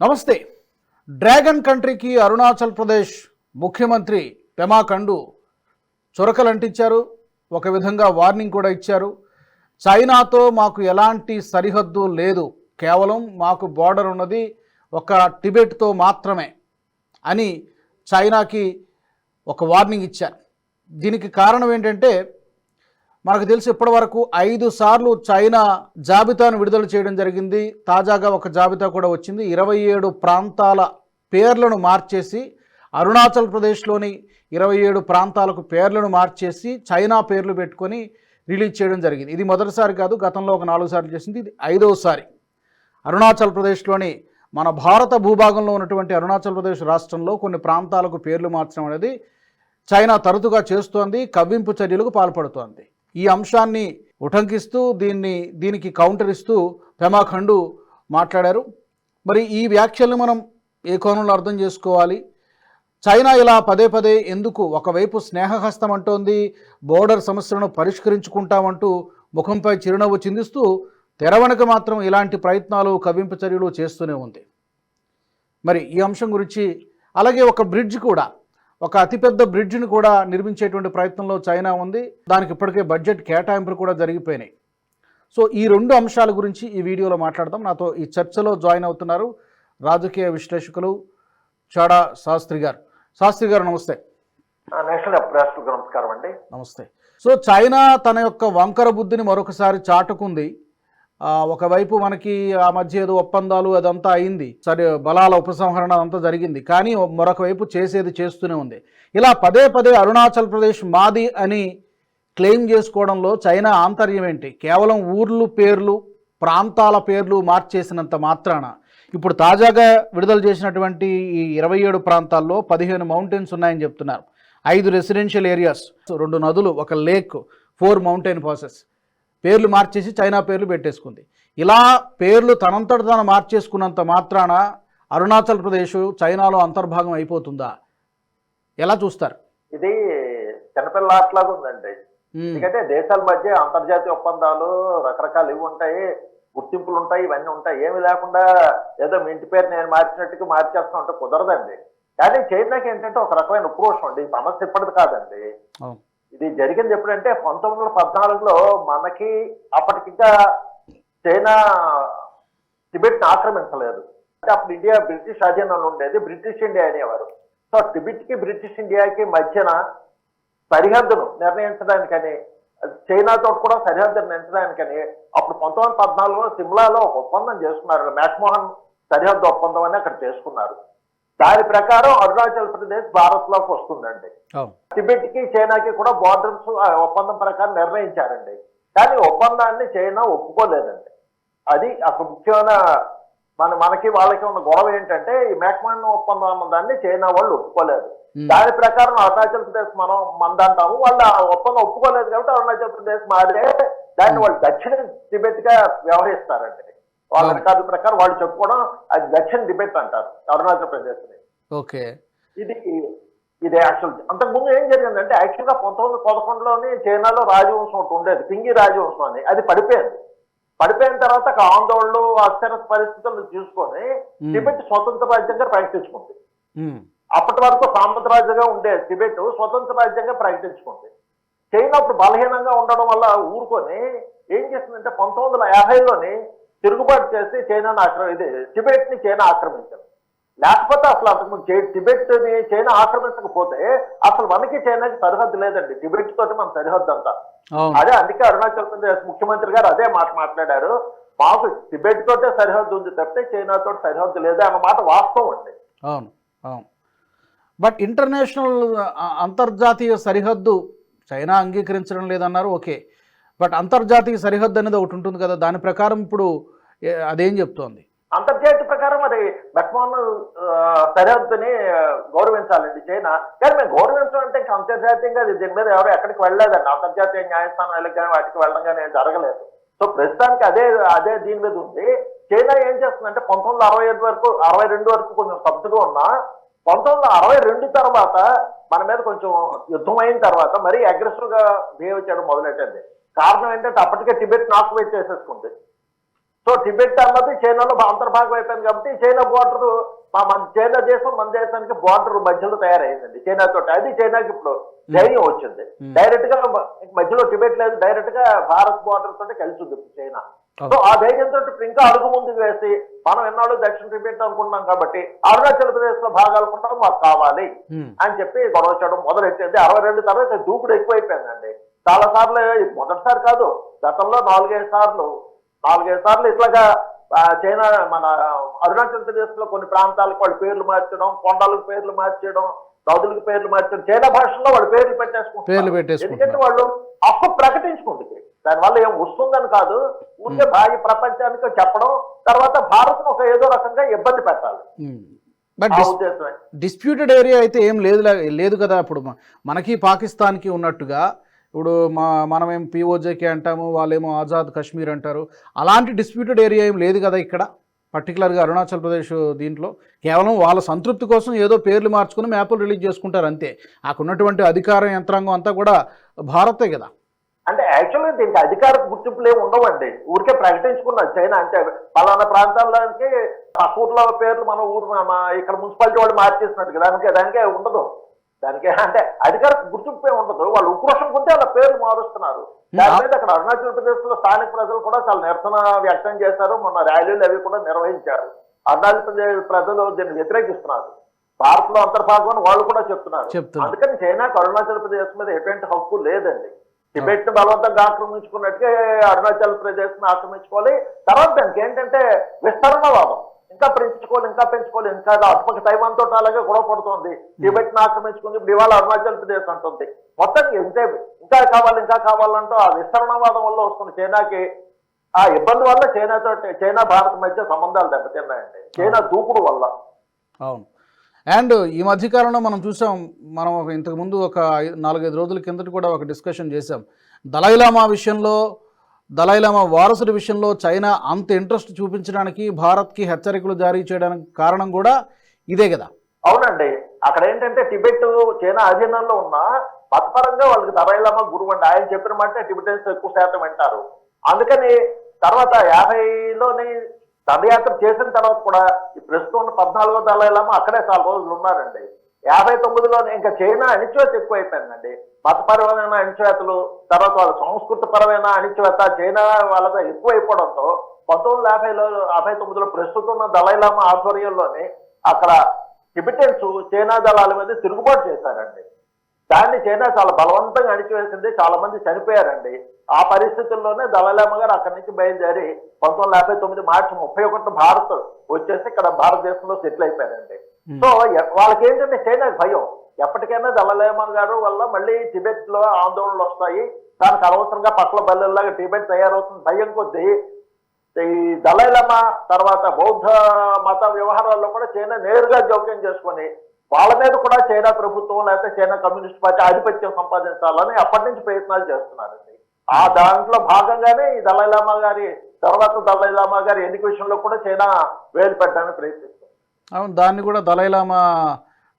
నమస్తే. డ్రాగన్ కంట్రీకి అరుణాచల్ ప్రదేశ్ ముఖ్యమంత్రి పెమా ఖండు చొరకలంటించారు. ఒక విధంగా వార్నింగ్ కూడా ఇచ్చారు. చైనాతో మాకు ఎలాంటి సరిహద్దు లేదు. కేవలం మాకు బార్డర్ ఉన్నది ఒక టిబెట్తో మాత్రమే అని చైనాకి ఒక వార్నింగ్ ఇచ్చారు. దీనికి కారణం ఏంటంటే మనకు తెలిసి ఇప్పటివరకు ఐదు సార్లు చైనా జాబితాను విడుదల చేయడం జరిగింది. తాజాగా ఒక జాబితా కూడా వచ్చింది. ఇరవై ఏడు ప్రాంతాల పేర్లను మార్చేసి అరుణాచల్ ప్రదేశ్లోని ఇరవై ఏడు ప్రాంతాలకు పేర్లను మార్చేసి చైనా పేర్లు పెట్టుకొని రిలీజ్ చేయడం జరిగింది. ఇది మొదటిసారి కాదు గతంలో ఒక నాలుగు సార్లు చేసింది. ఇది ఐదవసారి అరుణాచల్ ప్రదేశ్లోని మన భారత భూభాగంలో ఉన్నటువంటి అరుణాచల్ ప్రదేశ్ రాష్ట్రంలో కొన్ని ప్రాంతాలకు పేర్లు మార్చడం అనేది చైనా తరచుగా చేస్తోంది. కవ్వింపు చర్యలకు పాల్పడుతోంది. ఈ అంశాన్ని ఉటంకిస్తూ దీన్ని దీనికి కౌంటర్ ఇస్తూ పెమాఖండు మాట్లాడారు. మరి ఈ వ్యాఖ్యలను మనం ఏ కోణంలో అర్థం చేసుకోవాలి? చైనా ఇలా పదే పదే ఎందుకు ఒకవైపు స్నేహహస్తం అంటోంది బోర్డర్ సమస్యలను పరిష్కరించుకుంటామంటూ ముఖంపై చిరునవ్వు చిందిస్తూ తెరవనక మాత్రం ఇలాంటి ప్రయత్నాలు కవింపు చర్యలు చేస్తూనే ఉంది. మరి ఈ అంశం గురించి అలాగే ఒక బ్రిడ్జ్ కూడా ఒక అతిపెద్ద బ్రిడ్జ్ని కూడా నిర్మించేటువంటి ప్రయత్నంలో చైనా ఉంది. దానికి ఇప్పటికే బడ్జెట్ కేటాయింపులు కూడా జరిగిపోయినాయి. సో ఈ రెండు అంశాల గురించి ఈ వీడియోలో మాట్లాడదాం. నాతో ఈ చర్చలో జాయిన్ అవుతున్నారు రాజకీయ విశ్లేషకులు చాడా శాస్త్రి గారు. శాస్త్రి గారు నమస్తే. నమస్కారం అండి. నమస్తే. సో చైనా తన యొక్క వంకర బుద్ధిని మరొకసారి చాటుకుంది. ఒకవైపు మనకి ఆ మధ్య ఏదో ఒప్పందాలు అదంతా అయింది. సరే బలాల ఉపసంహరణ అదంతా జరిగింది. కానీ మరొక వైపు చేసేది చేస్తూనే ఉంది. ఇలా పదే పదే అరుణాచల్ ప్రదేశ్ మాది అని క్లెయిమ్ చేసుకోవడంలో చైనా ఆంతర్యం ఏంటి? కేవలం ఊర్లు పేర్లు ప్రాంతాల పేర్లు మార్చేసినంత మాత్రాన. ఇప్పుడు తాజాగా విడుదల చేసినటువంటి ఈ ఇరవై ఏడు ప్రాంతాల్లో పదిహేను మౌంటైన్స్ ఉన్నాయని చెప్తున్నారు. ఐదు రెసిడెన్షియల్ ఏరియాస్ రెండు నదులు ఒక లేక్ ఫోర్ మౌంటైన్ పాసెస్ పేర్లు మార్చేసి చైనా పేర్లు పెట్టేసుకుంది. ఇలా పేర్లు తనంతట తాను మార్చేసుకున్నంత మాత్రాన అరుణాచల్ ప్రదేశ్ చైనాలో అంతర్భాగం అయిపోతుందా? ఎలా చూస్తారు? ఇది చిన్నపిల్ల ఆటలాగా ఉందండి. ఎందుకంటే దేశాల మధ్య అంతర్జాతీయ ఒప్పందాలు రకరకాలు ఇవి ఉంటాయి గుర్తింపులు ఉంటాయి ఇవన్నీ ఉంటాయి. ఏమి లేకుండా ఏదో మీ ఇంటి పేరు నేను మార్చినట్టుగా మార్చేస్తా ఉంటే కుదరదండి. కానీ చైనాకి ఏంటంటే ఒక రకమైన ఉక్రోషం అండి. సమస్య ఇప్పటిది కాదండి. ఇది జరిగింది ఎప్పుడంటే పంతొమ్మిది వందల పద్నాలుగులో మనకి అప్పటికింకా చైనా టిబెట్ ఆక్రమించలేదు. అంటే అప్పుడు ఇండియా బ్రిటిష్ అధీనంలో ఉండేది బ్రిటిష్ ఇండియా అనేవారు. సో టిబెట్కి బ్రిటిష్ ఇండియాకి మధ్యన సరిహద్దును నిర్ణయించడానికని చైనాతో కూడా సరిహద్దును నిర్ణయించడానికని అప్పుడు పంతొమ్మిది వందల పద్నాలుగులో సిమ్లాలో ఒక ఒప్పందం చేసుకున్నారు. మ్యాక్మోహన్ సరిహద్దు ఒప్పందం అని అక్కడ చేసుకున్నారు. దాని ప్రకారం అరుణాచల్ ప్రదేశ్ భారత్లోకి వస్తుందండి. టిబెట్కి చైనాకి కూడా బార్డర్స్ ఒప్పందం ప్రకారం నిర్ణయించారండి. కానీ ఒప్పందాన్ని చైనా ఒప్పుకోలేదండి. అది అసలు ముఖ్యమైన మన మనకి వాళ్ళకి ఉన్న గొడవ ఏంటంటే ఈ మేక్మాన్ ఒప్పందం అన్న దాన్ని చైనా వాళ్ళు ఒప్పుకోలేదు. దాని ప్రకారం అరుణాచల్ ప్రదేశ్ మనం మందంటాము. వాళ్ళు ఆ ఒప్పందం ఒప్పుకోలేదు కాబట్టి అరుణాచల్ ప్రదేశ్ మాదే దాన్ని వాళ్ళు దక్షిణ టిబెట్గా వ్యవహరిస్తారండి. వాళ్ళ. రికార్డు ప్రకారం వాళ్ళు చెప్పుకోవడం అది దక్షిణ టిబెట్ అంటారు అరుణాచల్ ప్రదేశ్ని ఓకే ఇది ఇది యాక్చువల్ అంతకుముందు ఏం జరిగిందంటే యాక్చువల్గా పంతొమ్మిది పదకొండులోని చైనాలో రాజవంశం ఒకటి ఉండేది పింగి రాజవంశం అని అది పడిపోయింది పడిపోయిన తర్వాత అక్కడ ఆందోళనలు అస్థిర పరిస్థితులను చూసుకొని. టిబెట్ స్వతంత్ర రాజ్యంగా ప్రకటించుకుంది. అప్పటి వరకు సామంత రాజ్యంగా ఉండే టిబెట్ స్వతంత్ర రాజ్యంగా ప్రకటించుకుంది చైనా అప్పుడు బలహీనంగా ఉండడం వల్ల ఊరుకొని ఏం చేసిందంటే పంతొమ్మిది వందల యాభైలోని తిరుగుబాటు చేసి చైనాను ఆక్రమి ఇది టిబెట్ని చైనా ఆక్రమించింది. లేకపోతే అసలు అంతకుముందు టిబెట్ని చైనా ఆక్రమించకపోతే అసలు మనకి చైనాకి సరిహద్దు లేదండి. టిబెట్ తోటి మన సరిహద్దు అంతా. అదే అందుకే అరుణాచల్ ప్రదేశ్ ముఖ్యమంత్రి గారు అదే మాట మాట్లాడారు. మాకు టిబెట్ తోటే సరిహద్దు ఉంది తప్పితే చైనా తోటి సరిహద్దు లేదు అన్న మాట వాస్తవం అండి. అవును. అవును. బట్ ఇంటర్నేషనల్ అంతర్జాతీయ సరిహద్దు చైనా అంగీకరించడం లేదన్నారు. ఓకే. బట్ అంతర్జాతీయ సరిహద్దు అనేది ఒకటి ఉంటుంది కదా దాని ప్రకారం ఇప్పుడు అదేం చెప్తోంది? అంతర్జాతీయ ప్రకారం అది మెక్మాన్ సరిహద్దుని గౌరవించాలండి చైనా. కానీ మేము గౌరవించడం అంటే ఇంకా అంతర్జాతీయంగా అది దీని మీద ఎవరు ఎక్కడికి వెళ్ళలేదండి. అంతర్జాతీయ న్యాయస్థానాలకు కానీ వాటికి వెళ్ళడం కానీ ఏం జరగలేదు. సో ప్రస్తుతానికి అదే అదే దీని మీద ఉంది. చైనా ఏం చేస్తుందంటే పంతొమ్మిది వందల అరవై ఐదు వరకు అరవై రెండు వరకు కొంచెం స్తబ్దుగా ఉన్నా పంతొమ్మిది అరవై రెండు తర్వాత మన మీద కొంచెం యుద్ధం అయిన తర్వాత మరీ అగ్రెసివ్గా బిహేవ్ చేయడం మొదలెట్టింది. కారణం ఏంటంటే అప్పటికే టిబెట్ ఆక్యుపై చేసేసుకుంది. సో టిబెట్ అన్నది చైనాలో అంతర్భాగం అయిపోయింది కాబట్టి చైనా బోర్డర్ మా మన చైనా దేశం మన దేశానికి బోర్డర్ మధ్యలో తయారైందండి. చైనా తోటి అది చైనాకి ఇప్పుడు ధైర్యం వచ్చింది. డైరెక్ట్గా మధ్యలో టిబెట్ లేదు డైరెక్ట్గా భారత్ బోర్డర్ తోటి కలిసి ఉంది చైనా. సో ఆ ధైర్యంతో ఇంకా అడుగు ముందుకు వేసి మనం ఎన్నాళ్ళు దక్షిణ టిబెట్ అనుకుంటున్నాం కాబట్టి అరుణాచల్ ప్రదేశ్లో భాగాలు కూడా మాకు కావాలి అని చెప్పి గొడవ చేయడం మొదలెట్టింది. అరవై రెండు తర్వాత దూకుడు ఎక్కువైపోయిందండి. చాలా సార్లు మొదటిసారి కాదు గతంలో నాలుగైదు సార్లు నాలుగైదు సార్లు ఇట్లాగా చైనా మన అరుణాచల్ ప్రదేశ్లో కొన్ని ప్రాంతాలకు వాళ్ళ పేర్లు మార్చడం కొండలకు పేర్లు మార్చడం నదులకు పేర్లు మార్చడం చైనా భాషలో వాళ్ళ పేర్లు పెట్టేసుకుంటారు. ఎందుకంటే వాళ్ళు హక్కు ప్రకటించుకుంటుంది దానివల్ల ఏం వస్తుందని కాదు ఊరికే బాహ్య ప్రపంచానికి చెప్పడం తర్వాత భారత్ ఒక ఏదో రకంగా ఇబ్బంది పెట్టాలి. బట్ డిస్ప్యూటెడ్ ఏరియా అయితే ఏం లేదు లేదు కదా ఇప్పుడు మ- మనకి పాకిస్తాన్కి ఉన్నట్టుగా ఇప్పుడు మా మనమేం పిఓజేకే అంటాము వాళ్ళేమో ఆజాద్ కాశ్మీర్ అంటారు. అలాంటి డిస్ప్యూటెడ్ ఏరియా ఏం లేదు కదా ఇక్కడ. పర్టికులర్గా అరుణాచల్ ప్రదేశ్ దీంట్లో. కేవలం వాళ్ళ సంతృప్తి కోసం ఏదో పేర్లు మార్చుకుని మ్యాపులు రిలీజ్ చేసుకుంటారు అంతే. అక్కడ ఉన్నటువంటి అధికార యంత్రాంగం అంతా కూడా భారతే కదా. అంటే యాక్చువల్గా దీనికి అధికార గుర్తింపులు ఏమి ఉండవండి. ఊరికే ప్రకటించుకున్నారు. చైనా అంటే పలానా ప్రాంతాల్లోకి ఆ పేర్లు మన ఊరు ఇక్కడ మున్సిపాలిటీ వాళ్ళు మార్చేసినట్టు దానికి దానికే ఉండదు. దానికి అంటే అధికార గుర్తింపు ఉండదు. వాళ్ళు ఉక్రోషం కొంటే వాళ్ళ పేర్లు మారుస్తున్నారు. దాని మీద అక్కడ అరుణాచల్ ప్రదేశ్లో స్థానిక ప్రజలు కూడా చాలా నిరసన వ్యక్తం చేశారు. మొన్న ర్యాలీలు అవి కూడా నిర్వహించారు. అరుణాచల్ ప్రదేశ్ ప్రజలు దీన్ని వ్యతిరేకిస్తున్నారు. భారత్లో అంతర్భాగం అని వాళ్ళు కూడా చెప్తున్నారు. చెప్తున్నారు. అందుకని చైనాకు అరుణాచల్ ప్రదేశ్ మీద ఎటువంటి హక్కు లేదండి. టిబెట్ని బలవంతంగా ఆక్రమించుకున్నట్టుగా అరుణాచల్ ప్రదేశ్ని ఆక్రమించుకోవాలి. తర్వాత దానికి ఏంటంటే విస్తరణవాదం. ఇంకా పెంచుకోవాలి ఇంకా పెంచుకోవాలి ఇంకా అటుపక్క తైవాన్ తోటి అలాగే గొడవ పడుతోంది. టిబెట్ ఆక్రమించుకుంది ఇప్పుడు ఇవాళ అరుణాచల్ ప్రదేశ్ అంటుంది. మొత్తం ఇంతే ఇంకా కావాలి ఇంకా కావాలంటూ ఆ విస్తరణవాదం వల్ల వస్తుంది చైనాకి. ఆ ఇబ్బంది వల్ల చైనాతో చైనా భారత్ మధ్య సంబంధాలు దెబ్బతిన్నాయండి. చైనా దూకుడు వల్ల. అవును. అండ్ ఈ మధ్యకాలంలో మనం చూసాం మనం ఒక ఇంతకుముందు ఒక నాలుగైదు రోజుల కిందట కూడా ఒక డిస్కషన్ చేసాం దలైలామా విషయంలో దలైలామా వారసుడి విషయంలో చైనా అంత ఇంట్రెస్ట్ చూపించడానికి భారత్కి హెచ్చరికలు జారీ చేయడానికి కారణం కూడా ఇదే కదా. అవునండి. అక్కడ ఏంటంటే టిబెట్ చైనా అధీనంలో ఉన్న మతపరంగా వాళ్ళకి దలైలామా గురువు అండి. ఆయన చెప్పిన మాట టిబెటన్స్ ఎక్కువ శాతం వింటారు. అందుకని తర్వాత యాభైలోని దండయాత్ర చేసిన తర్వాత కూడా ఈ ప్రస్తుతం ఉన్న పద్నాలుగో దళాయిలామా అక్కడే చాలా రోజులు ఉన్నారండి. యాభై తొమ్మిదిలోనే ఇంకా చైనా అణిచివేత ఎక్కువైపోయిందండి. మతపరమైన అణిచివేతలు తర్వాత వాళ్ళ సంస్కృతి పరమైన అణిచివేత చైనా వాళ్ళతో ఎక్కువైపోవడంతో పంతొమ్మిది యాభైలో యాభై తొమ్మిదిలో ప్రస్తుతం ఉన్న దళైలామా ఆధ్వర్యంలోనే అక్కడ టిబిటెన్స్ చైనా దళాల మీద తిరుగుబాటు చేశారండి. దాన్ని చైనా చాలా బలవంతంగా అణిచివేసింది చాలా మంది చనిపోయారండి. ఆ పరిస్థితుల్లోనే దళలామ గారు అక్కడి నుంచి బయలుదేరి పంతొమ్మిది యాభై తొమ్మిది మార్చి ముప్పై ఒకటి భారత్ వచ్చేసి ఇక్కడ భారతదేశంలో సెటిల్ అయిపోయారండి. సో వాళ్ళకి ఏంటంటే చైనాకి భయం. ఎప్పటికైనా దళలేమన్ గారు వల్ల మళ్ళీ టిబెట్లో ఆందోళనలు వస్తాయి. దానికి అనవసరంగా పట్ల బల్లెల్లాగా టిబెట్ తయారవుతుంది. భయం కొద్దీ ఈ దళైలమా తర్వాత బౌద్ధ మత వ్యవహారాల్లో కూడా చైనా నేరుగా జోక్యం చేసుకొని వాళ్ళ మీద కూడా చైనా ప్రభుత్వం లేకపోతే చైనా కమ్యూనిస్ట్ పార్టీ ఆధిపత్యం సంపాదించాలని అప్పటి నుంచి ప్రయత్నాలు చేస్తున్నారండి. ఆ దాంట్లో భాగంగానే ఈ దళైలామా గారి తర్వాత దళైలామా గారి ఎన్నిక విషయంలో కూడా చైనా వేలు పెట్టడానికి ప్రయత్నిస్తుంది అవును దాన్ని కూడా దలైలామా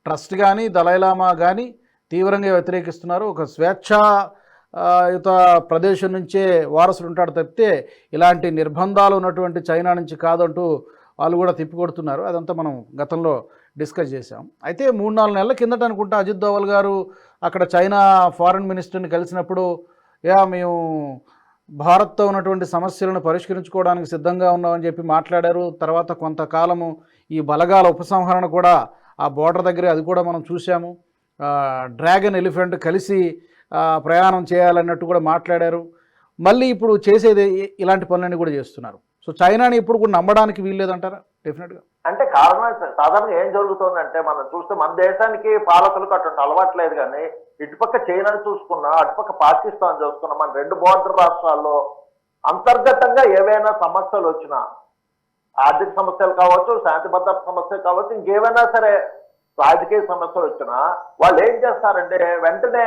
ట్రస్ట్ కానీ దలైలామా కానీ తీవ్రంగా వ్యతిరేకిస్తున్నారు. ఒక స్వేచ్ఛాయుత యుత ప్రదేశం నుంచే వారసుడు ఉంటాడు తప్పితే ఇలాంటి నిర్బంధాలు ఉన్నటువంటి చైనా నుంచి కాదంటూ వాళ్ళు కూడా తిప్పికొడుతున్నారు. అదంతా మనం గతంలో డిస్కస్ చేశాం. అయితే మూడు నాలుగు నెలల కిందట అనుకుంటా అజిత్ దోవల్ గారు అక్కడ చైనా ఫారెన్ మినిస్టర్ని కలిసినప్పుడు యా మేము భారత్తో ఉన్నటువంటి సమస్యలను పరిష్కరించుకోవడానికి సిద్ధంగా ఉన్నామని చెప్పి మాట్లాడారు. తర్వాత కొంతకాలము ఈ బలగాల ఉపసంహరణ కూడా ఆ బోర్డర్ దగ్గర అది కూడా మనం చూసాము డ్రాగన్ ఎలిఫెంట్ కలిసి ప్రయాణం చేయాలన్నట్టు కూడా మాట్లాడారు. మళ్ళీ ఇప్పుడు చేసేది ఇలాంటి పనులన్నీ కూడా చేస్తున్నారు. సో చైనాని ఇప్పుడు కూడా నమ్మడానికి వీల్లేదంటారా? డెఫినెట్గా అంటే కారణం సాధారణంగా ఏం జరుగుతుందంటే మనం చూస్తే మన దేశానికి పాలకులకు అటువంటి అలవాట్లేదు కానీ ఇటుపక్క చైనాని చూసుకున్నా అటుపక్క పాకిస్తాన్ చూసుకున్నా మన రెండు బోర్డర్ రాష్ట్రాల్లో అంతర్గతంగా ఏవైనా సమస్యలు వచ్చినా ఆర్థిక సమస్యలు కావచ్చు శాంతి భద్రత సమస్యలు కావచ్చు ఇంకేమైనా సరే రాజకీయ సమస్యలు వచ్చినా వాళ్ళు ఏం చేస్తారంటే వెంటనే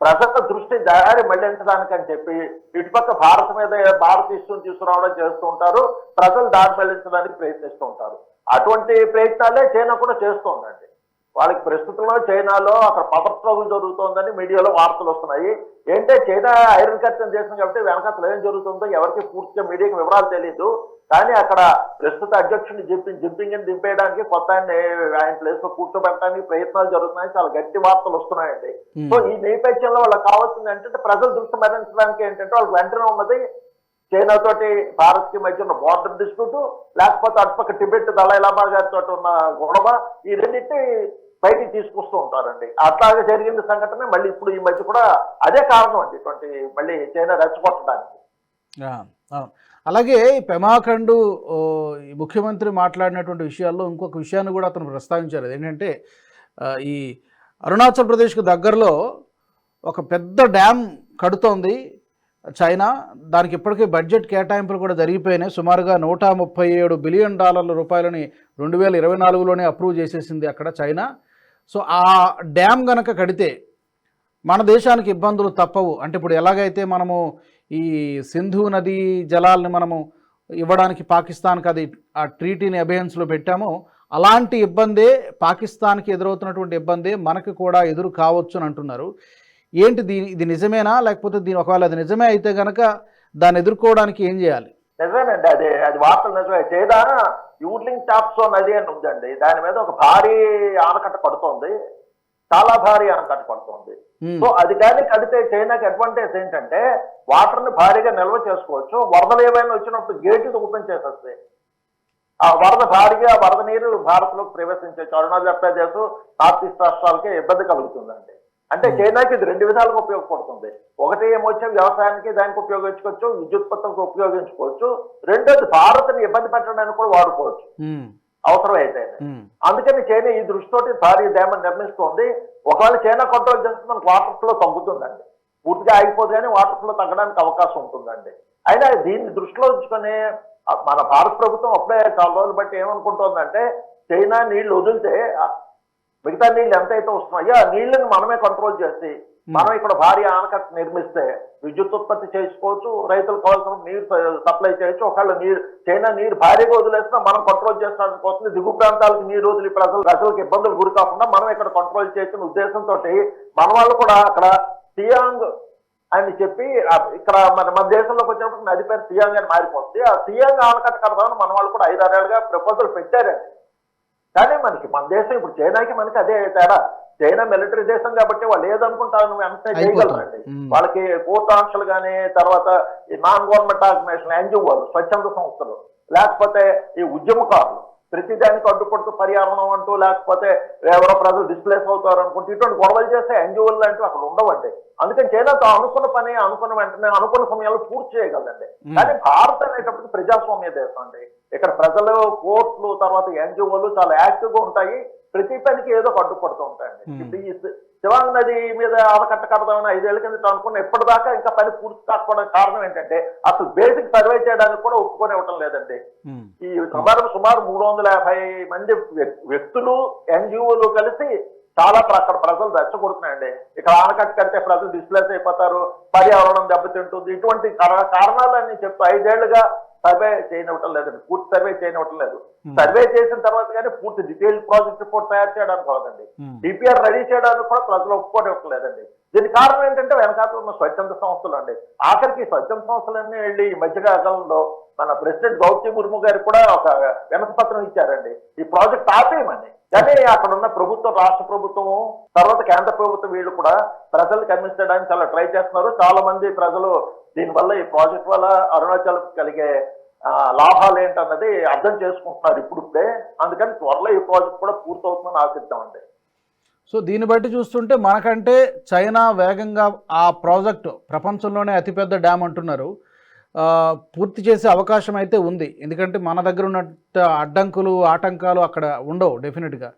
ప్రజల దృష్టి దారి మళ్ళించడానికని చెప్పి ఇటుపక్క భారత్ మీద భారత ఇష్యూని తీసుకురావడం చేస్తూ ఉంటారు ప్రజలు దారి మళ్ళించడానికి ప్రయత్నిస్తూ ఉంటారు. అటువంటి ప్రయత్నాలే చైనా కూడా చేస్తూ ఉందండి. వాళ్ళకి ప్రస్తుతంలో చైనాలో అక్కడ పవర్ జరుగుతోందని మీడియాలో వార్తలు వస్తున్నాయి. ఏంటంటే చైనా ఐరన్ కర్తన్ చేసింది కాబట్టి వెనక అసలు ఏం జరుగుతుందో ఎవరికి పూర్తిగా మీడియాకి వివరాలు తెలియదు కానీ అక్కడ ప్రస్తుత అధ్యక్షుడిని జింపింగ్ జింపింగ్ని దింపేయడానికి కొత్త ఆయన్ని ఆయన ప్లేస్లో కూర్చోబెట్టడానికి ప్రయత్నాలు జరుగుతున్నాయి. చాలా గట్టి వార్తలు వస్తున్నాయండి. సో ఈ నేపథ్యంలో వాళ్ళకి కావాల్సింది ఏంటంటే ప్రజల దృష్టి మరణించడానికి ఏంటంటే వాళ్ళకి వెంటనే ఉన్నది చైనా తోటి భారత్కి మధ్య ఉన్న బార్డర్ డిస్ప్యూట్ లేకపోతే అటుపక్క టిబెట్ దళైలామా గారితో ఉన్న గొడవ ఈ రెండింటి బయటికి తీసుకొస్తూ ఉంటారండి. అట్లాగే జరిగిన సంఘటన మళ్ళీ ఇప్పుడు ఈ మధ్య కూడా అదే కారణం అండి. ఇటువంటి మళ్ళీ చైనా రెచ్చగొట్టడానికి. అలాగే పెమాఖండు ఈ ముఖ్యమంత్రి మాట్లాడినటువంటి విషయాల్లో ఇంకొక విషయాన్ని కూడా అతను ప్రస్తావించారు. ఏంటంటే ఈ అరుణాచల్ ప్రదేశ్కు దగ్గరలో ఒక పెద్ద డ్యామ్ కడుతోంది చైనా. దానికి ఇప్పటికే బడ్జెట్ కేటాయింపులు కూడా జరిగిపోయినాయి. సుమారుగా నూట ముప్పై ఏడు బిలియన్ డాలర్ల రూపాయలని రెండు వేల ఇరవై నాలుగులోనే అప్రూవ్ చేసేసింది అక్కడ చైనా. సో ఆ డ్యామ్ గనక కడితే మన దేశానికి ఇబ్బందులు తప్పవు. అంటే ఇప్పుడు ఎలాగైతే మనము ఈ సింధు నదీ జలాల్ని మనము ఇవ్వడానికి పాకిస్తాన్కి అది ఆ ట్రీటీని అభయన్స్లో పెట్టామో. అలాంటి ఇబ్బందే పాకిస్తాన్కి ఎదురవుతున్నటువంటి ఇబ్బందే మనకు కూడా ఎదురు కావచ్చు అని అంటున్నారు. ఏంటి దీని ఇది నిజమేనా? లేకపోతే దీని ఒకవేళ అది నిజమే అయితే కనుక దాన్ని ఎదుర్కోవడానికి ఏం చేయాలి? నిజమేనండి. అది అది వార్తలు నిజమే. చైనా యూడ్లింగ్ టాప్సో నది అని ఉందండి. దాని మీద ఒక భారీ ఆనకట్ట పడుతోంది. చాలా భారీ ఆనకట్ట పడుతోంది. సో అది కానీ కడితే చైనాకి అడ్వాంటేజ్ ఏంటంటే వాటర్ని భారీగా నిల్వ చేసుకోవచ్చు. వరదలు ఏమైనా వచ్చినప్పుడు గేట్లు ఓపెన్ చేసేస్తాయి ఆ వరద భారీగా వరద నీరు భారత్లోకి ప్రవేశించవచ్చు అరుణాచల్ ప్రదేశ్ నార్త్ ఈస్ట్ రాష్ట్రాలకి ఇబ్బంది కలుగుతుందండి. అంటే చైనాకి ఇది రెండు విధాలుగా ఉపయోగపడుతుంది. ఒకటి ఏమొచ్చే వ్యవసాయానికి దానికి ఉపయోగించుకోవచ్చు విద్యుత్పత్తికి ఉపయోగించుకోవచ్చు. రెండోది భారత్ని ఇబ్బంది పెట్టడానికి కూడా వాడుకోవచ్చు. అవసరం అయితే అందుకని చైనా ఈ దృష్టితోటి భారీ డ్యామ్ నిర్మిస్తోంది ఒకవేళ చైనా కంట్రోల్ చేస్తే మనకు వాటర్ ఫ్లో తగ్గుతుందండి. పూర్తిగా ఆగిపోదు కానీ వాటర్ ఫ్లో తగ్గడానికి అవకాశం ఉంటుందండి. అయినా దీన్ని దృష్టిలో ఉంచుకొని మన భారత ప్రభుత్వం అప్పుడే చాలా రోజులు బట్టి ఏమనుకుంటోందంటే చైనా నీళ్ళు వదిలితే మిగతా నీళ్ళు ఎంతైతే వస్తున్నాయో ఆ నీళ్ళని మనమే కంట్రోల్ చేసి మనం ఇక్కడ భారీ ఆనకట్ట నిర్మిస్తే విద్యుత్ ఉత్పత్తి చేసుకోవచ్చు రైతులకు కావాల్సిన నీరు సప్లై చేయొచ్చు. ఒకవేళ నీరు చైనా నీరు భారీగా వదిలేసినా మనం కంట్రోల్ చేసడానికి కోసం దిగు ప్రాంతాలకు నీరు వదిలి ప్రజలు ప్రజలకు ఇబ్బందులు గురి కాకుండా మనం ఇక్కడ కంట్రోల్ చేసిన ఉద్దేశంతో మన వాళ్ళు కూడా అక్కడ సియాంగ్ అని చెప్పి ఇక్కడ మన మన దేశంలోకి వచ్చినప్పుడు నది పేరు సియాంగ్ అని మారిపోతుంది. ఆ సియాంగ్ ఆనకట్ట కడదామని మన వాళ్ళు కూడా ఐదారేళ్ళుగా ప్రపోజల్ పెట్టారండి. కానీ మనకి మన దేశం ఇప్పుడు చైనాకి మనకి అదే తేడా. చైనా మిలిటరీ దేశం కాబట్టి వాళ్ళు ఏదనుకుంటారు నువ్వు ఎంత చేయగలరండి. వాళ్ళకి కోర్టు ఆంక్షలు కానీ తర్వాత ఈ నాన్ గవర్నమెంట్ ఆర్గనైజేషన్ ఎన్జిఓలు స్వచ్ఛంద సంస్థలు లేకపోతే ఈ ఉద్యమకారులు ప్రతి దానికి అడ్డుపడుతూ పర్యావరణం అంటూ లేకపోతే ఎవరో ప్రజలు డిస్ప్లేస్ అవుతారు అనుకుంటూ ఇటువంటి గొడవలు చేస్తే ఎన్జిఓలు లాంటివి అక్కడ ఉండవండి. అందుకని చైనాతో అనుకున్న పని అనుకున్న వెంటనే అనుకున్న సమయాల్లో పూర్తి చేయగలండి. కానీ భారత్ అనేటప్పటికి ప్రజాస్వామ్య దేశం అండి. ఇక్కడ ప్రజలు కోర్టులు తర్వాత ఎన్జిఓలు చాలా యాక్టివ్గా ఉంటాయి. ప్రతి పనికి ఏదో అడ్డుపడుతూ ఉంటాయండి. ఇప్పుడు ఈ శివాంగ్ నది మీద ఆనకట్ట కడదామని ఐదేళ్ళ కింద అనుకున్న ఇప్పటిదాకా ఇంకా పని పూర్తి కాకపోవడానికి కారణం ఏంటంటే అసలు బేసిక్ సర్వే చేయడానికి కూడా ఒప్పుకొని ఇవ్వటం లేదండి. ఈ సుమారు సుమారు మూడు వందల యాభై మంది వ్య- వ్యక్తులు ఎన్జిఓలు కలిసి చాలా అక్కడ ప్రజలు రెచ్చగొడుతున్నాయండి. ఇక్కడ ఆనకట్ట కడితే ప్రజలు డిస్ప్లేస్ అయిపోతారు పర్యావరణం దెబ్బతింటుంది ఇటువంటి కార- కారణాలన్నీ చెప్తూ ఐదేళ్ళుగా సర్వే చేయనివ్వటం లేదండి పూర్తి సర్వే చేయనివ్వటం లేదు. సర్వే చేసిన తర్వాత కానీ పూర్తి డీటెయిల్ ప్రాజెక్ట్ రిపోర్ట్ తయారు చేయడానికి ఉమ్, డిపిఆర్ రెడీ చేయడానికి కూడా ప్రజలు ఒప్పుకోవట్లేదండి దీనికి కారణం ఏంటంటే వెనకాల ఉన్న స్వచ్ఛంద సంస్థలు అండి. ఆఖరికి స్వచ్ఛంద సంస్థలన్నీ వెళ్ళి ఈ మధ్యకాలంలో మన ప్రెసిడెంట్ గౌతమి ముర్ము గారికి కూడా ఒక వెనక పత్రం ఇచ్చారండి. ఈ ప్రాజెక్ట్ ఆపేయమని. కానీ అక్కడ ఉన్న ప్రభుత్వం రాష్ట్ర ప్రభుత్వం తర్వాత కేంద్ర ప్రభుత్వం వీళ్ళు కూడా ప్రజలు కన్విన్స్ చేయడానికి చాలా ట్రై చేస్తున్నారు. చాలా మంది ప్రజలు దీనివల్ల ఈ ప్రాజెక్ట్ వల్ల అరుణాచల్ కలిగే లాభాలు ఏంటన్నది అర్థం చేసుకుంటున్నారు ఇప్పుడిప్పుడే అందుకని త్వరలో ఈ ప్రాజెక్ట్ కూడా పూర్తవుతుందని ఆశిద్దామండి. సో దీన్ని బట్టి చూస్తుంటే మనకంటే చైనా వేగంగా ఆ ప్రాజెక్టు ప్రపంచంలోనే అతిపెద్ద డ్యామ్ అంటున్నారు. పూర్తి చేసే అవకాశం అయితే ఉంది. ఎందుకంటే మన దగ్గర ఉన్న అడ్డంకులు ఆటంకాలు అక్కడ ఉండవు డెఫినెట్గా.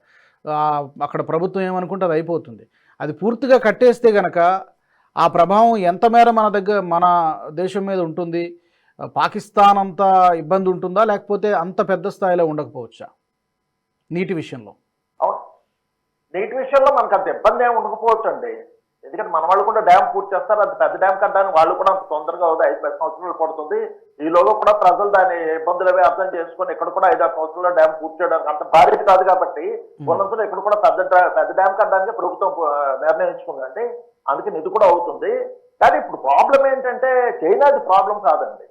అక్కడ ప్రభుత్వం ఏమనుకుంటే అది అయిపోతుంది. అది పూర్తిగా కట్టేస్తే గనక ఆ ప్రభావం ఎంత మేర మన దగ్గర మన దేశం మీద ఉంటుంది? పాకిస్తాన్ అంత ఇబ్బంది ఉంటుందా? లేకపోతే అంత పెద్ద స్థాయిలో ఉండకపోవచ్చా? నీటి విషయంలో. అవును. నీటి విషయంలో మనకు అంత ఇబ్బంది ఏమి ఉండకపోవచ్చు అండి ఎందుకంటే మన వాళ్ళు కూడా డ్యామ్ పూర్తి చేస్తారు అంత పెద్ద డ్యామ్ కట్టడానికి వాళ్ళు కూడా అంత తొందరగా అవుతుంది ఐదు పది సంవత్సరాలు పడుతుంది. ఈలోగా కూడా ప్రజలు దాని ఇబ్బందులు అవి అర్థం చేసుకొని ఇక్కడ కూడా ఐదు ఆరు సంవత్సరాల్లో డ్యామ్ పూర్తి చేయడానికి అంత భారీ కాదు కాబట్టి ఉన్నంతలో ఇక్కడ కూడా పెద్ద పెద్ద డ్యామ్ కట్టడానికి ప్రభుత్వం నిర్ణయించుకుందండి. అందుకని ఇది కూడా అవుతుంది. కానీ ఇప్పుడు ప్రాబ్లం ఏంటంటే చైనాది ప్రాబ్లం కాదండి.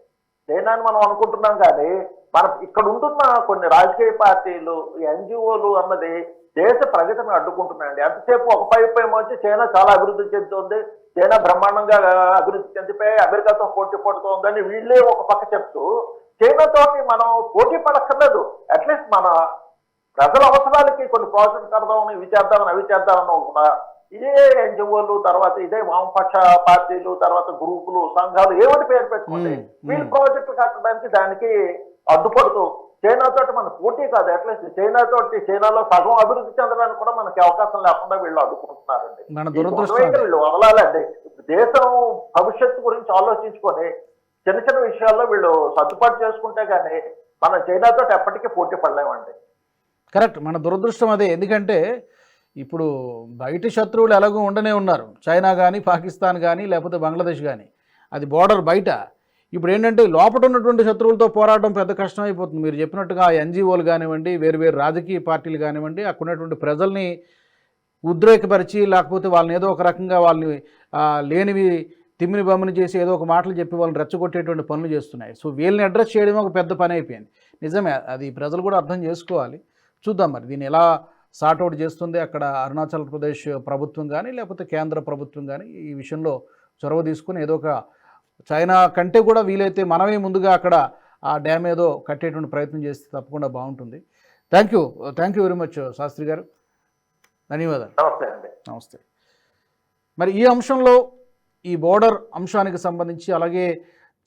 చైనాని మనం అనుకుంటున్నాం కానీ మన ఇక్కడ ఉంటున్న కొన్ని రాజకీయ పార్టీలు ఎన్జిఓలు అన్నది దేశ ప్రగతిని అడ్డుకుంటున్నాయండి. ఎంతసేపు ఒక పైపు ఏమో వచ్చి చైనా చాలా అభివృద్ధి చెందుతుంది. చైనా బ్రహ్మాండంగా అభివృద్ధి చెందిపోయి అమెరికాతో పోటీ పడుతోందని వీళ్ళే ఒక పక్క చెప్తూ చైనా తోటి మనం పోటీ పడక్కర్లేదు. అట్లీస్ట్ మన ప్రజల అవసరాలకి కొన్ని ప్రాజెక్ట్ కడదామని ఇవి చేద్దామని అవి చేద్దామని కూడా ఇదే ఎన్జిఓలు తర్వాత ఇదే వామపక్ష పార్టీలు తర్వాత గ్రూపులు సంఘాలు ఏమిటి పేరు పెట్టుకోండి. మ్మ్, వీళ్ళు. ప్రాజెక్టులు కట్టడానికి దానికి అడ్డుపడుతూ చైనా తోటి మన పోటీ కాదు. అట్లీస్ట్ చైనా తోటి చైనాలో సగం అభివృద్ధి చెందడానికి కూడా మనకి అవకాశం లేకుండా వీళ్ళు అడ్డుకుంటున్నారండి. వీళ్ళు వదలాలండి. దేశం భవిష్యత్తు గురించి ఆలోచించుకొని చిన్న చిన్న విషయాల్లో వీళ్ళు సర్దుబాటు చేసుకుంటే గానీ మనం చైనాతో ఎప్పటికీ పోటీ పడలేమండి. కరెక్ట్ మన దురదృష్టం అదే. ఎందుకంటే ఇప్పుడు బయట శత్రువులు ఎలాగో ఉండనే ఉన్నారు. చైనా కానీ పాకిస్తాన్ కానీ లేకపోతే బంగ్లాదేశ్ కానీ అది బోర్డర్ బయట. ఇప్పుడు ఏంటంటే లోపల ఉన్నటువంటి శత్రువులతో పోరాడడం పెద్ద కష్టం అయిపోతుంది మీరు చెప్పినట్టుగా ఎన్జిఓలు కానివ్వండి వేరు వేరు రాజకీయ పార్టీలు కానివ్వండి అక్కడ ఉన్నటువంటి ప్రజల్ని ఉద్రేకపరిచి లేకపోతే వాళ్ళని ఏదో ఒక రకంగా వాళ్ళని లేనివి తిమ్మిని బొమ్మని చేసి ఏదో ఒక మాటలు చెప్పి వాళ్ళని రెచ్చగొట్టేటువంటి పనులు చేస్తున్నాయి. సో వీళ్ళని అడ్రస్ చేయడం ఒక పెద్ద పని అయిపోయింది. నిజమే అది ప్రజలు కూడా అర్థం చేసుకోవాలి. చూద్దాం మరి దీన్ని ఎలా సార్ట్అవుట్ చేస్తుంది అక్కడ అరుణాచల్ ప్రదేశ్ ప్రభుత్వం కానీ లేకపోతే కేంద్ర ప్రభుత్వం కానీ ఈ విషయంలో చొరవ తీసుకుని ఏదో ఒక చైనా కంటే కూడా వీలైతే మనమే ముందుగా అక్కడ ఆ డ్యామ్ ఏదో కట్టేటువంటి ప్రయత్నం చేస్తే తప్పకుండా బాగుంటుంది. Thank you thank you very much Shastri గారు. ధన్యవాదాలు. నమస్తే అండి. నమస్తే. మరి ఈ అంశంలో ఈ బోర్డర్ అంశానికి సంబంధించి అలాగే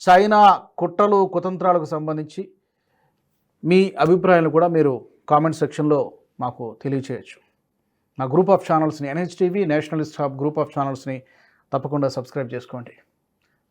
చైనా కుట్రలు కుతంత్రాలకు సంబంధించి మీ అభిప్రాయాలు కూడా మీరు కామెంట్ సెక్షన్లో మాకు తెలియచేయచ్చు. నా group of ఛానల్స్ని NHTV nationalist hub group of ఛానల్స్ని తప్పకుండా సబ్స్క్రైబ్ చేసుకోండి.